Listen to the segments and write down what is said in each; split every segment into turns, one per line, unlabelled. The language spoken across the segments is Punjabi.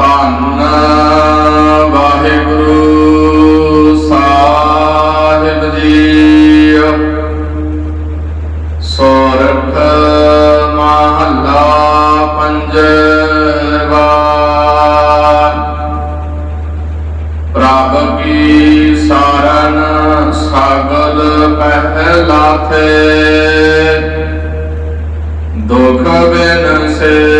ਧੰਨ ਵਾਹਿਗੁਰੂ ਸਾਹਿਬ ਜੀ। ਸੋਰਠ ਮਹੱਲਾ ਪੰਜਵਾ। ਪ੍ਰਭ ਕੀ ਸਾਰਨ ਸਗਲ ਪਹਿਲਾ ਥੇ ਦੁਖ ਬਿਨ ਸੇ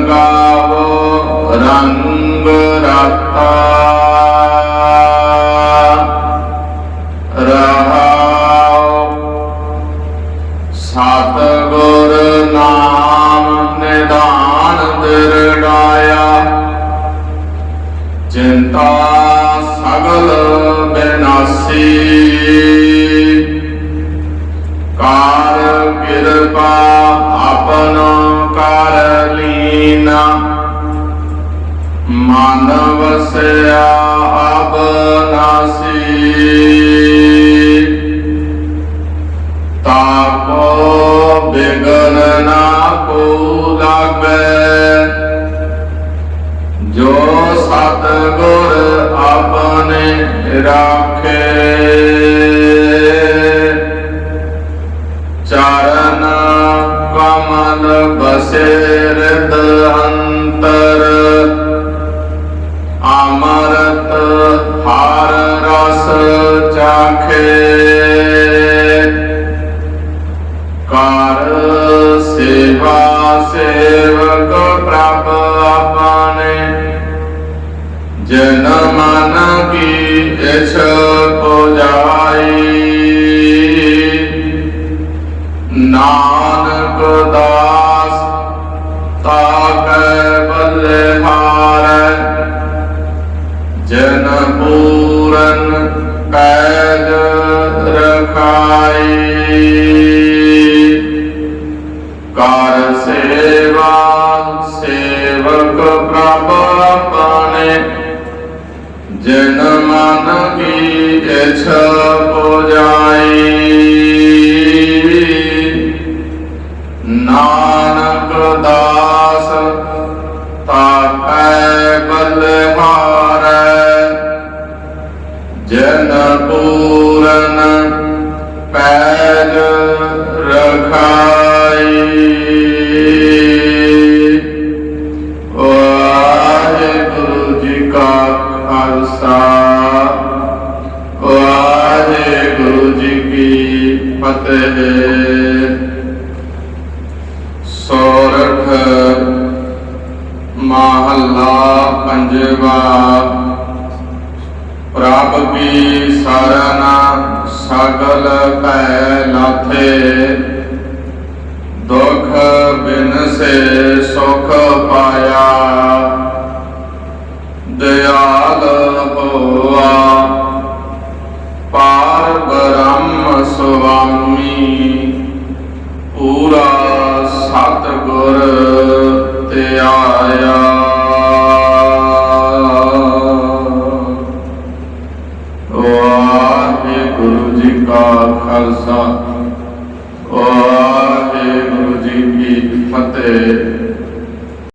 ਗੁਣ ਰੰਗ ਰਤਾ। ਰਹਾਉ ਨਾਮ ਨਿਦਾਨ ਦਿਰੜਾਇਆ। ਚਿੰਤਾ ਸਗਲ ਬਿਨਾਸੀ। ਕਾਰ ਕਿਰਪਾ ਆਪਨ ਕਰ ਲੀਨਾ। ਮਨ ਵਸਿਆ ਅਬ ਨਾਸੀ ਤਾਕੋ ਬਿਗਨ ਨਾ ਕੋ ਲਾਗੈ। ਜੋ ਸਤ ਗੁਰ ਆਪਣੇ ਰਾਖੇ। ਚਰਨ ਕਮਲ ਬਸੇ ਰਿਦ ਅੰਤਰ, ਅਮਰਤ ਹਰ ਰਸ ਚਾਖੇ। ਕਰ ਸੇਵਾ ਸੇਵਕ ਪ੍ਰਭ ਆਪਣੇ, ਜਨ ਮਨ ਕੀ ਇਛ ਪੁਜਾਈ। ਨਾਨਕ ਦਾਸ, ਤਾਕੈ ਬਲਿਹਾਰੈ ਜਨ ਪੂਰਨ ਪੈਜ ਰਖਾਈ। ਕਰ ਸੇਵਾ ਸੇਵਕ ਪ੍ਰਭ ਆਪਣੇ। ਜਿਨ ਮਨ ਖਾਲਸਾ ਵਾਹਿਗੁਰੂ ਜੀ ਕੀ ਫਤਿਹ। ਸੋਰਠ ਮਹੱਲਾ ਪੰਜਵਾ। ਪ੍ਰਭ ਕੀ ਸਰਨਾ ਸਗਲ ਭੈ ਲਾਥੇ। ਦੁਖ ਬਿਨ ਸੇ ਸੁਖ ਪਾਇਆ। ਦਿਆਲ ਹੋਆ ਪਾਰ ਬ੍ਰਹਮ ਸੁਆਮੀ, ਪੂਰਾ ਸਤ ਗੁਰ ਧਿਆਇਆ ਵਾਹਿਗੁਰੂ ਜੀ ਕਾ ਖਾਲਸਾ, ਵਾਹਿਗੁਰੂ ਜੀ ਕੀ ਫਤਿਹ।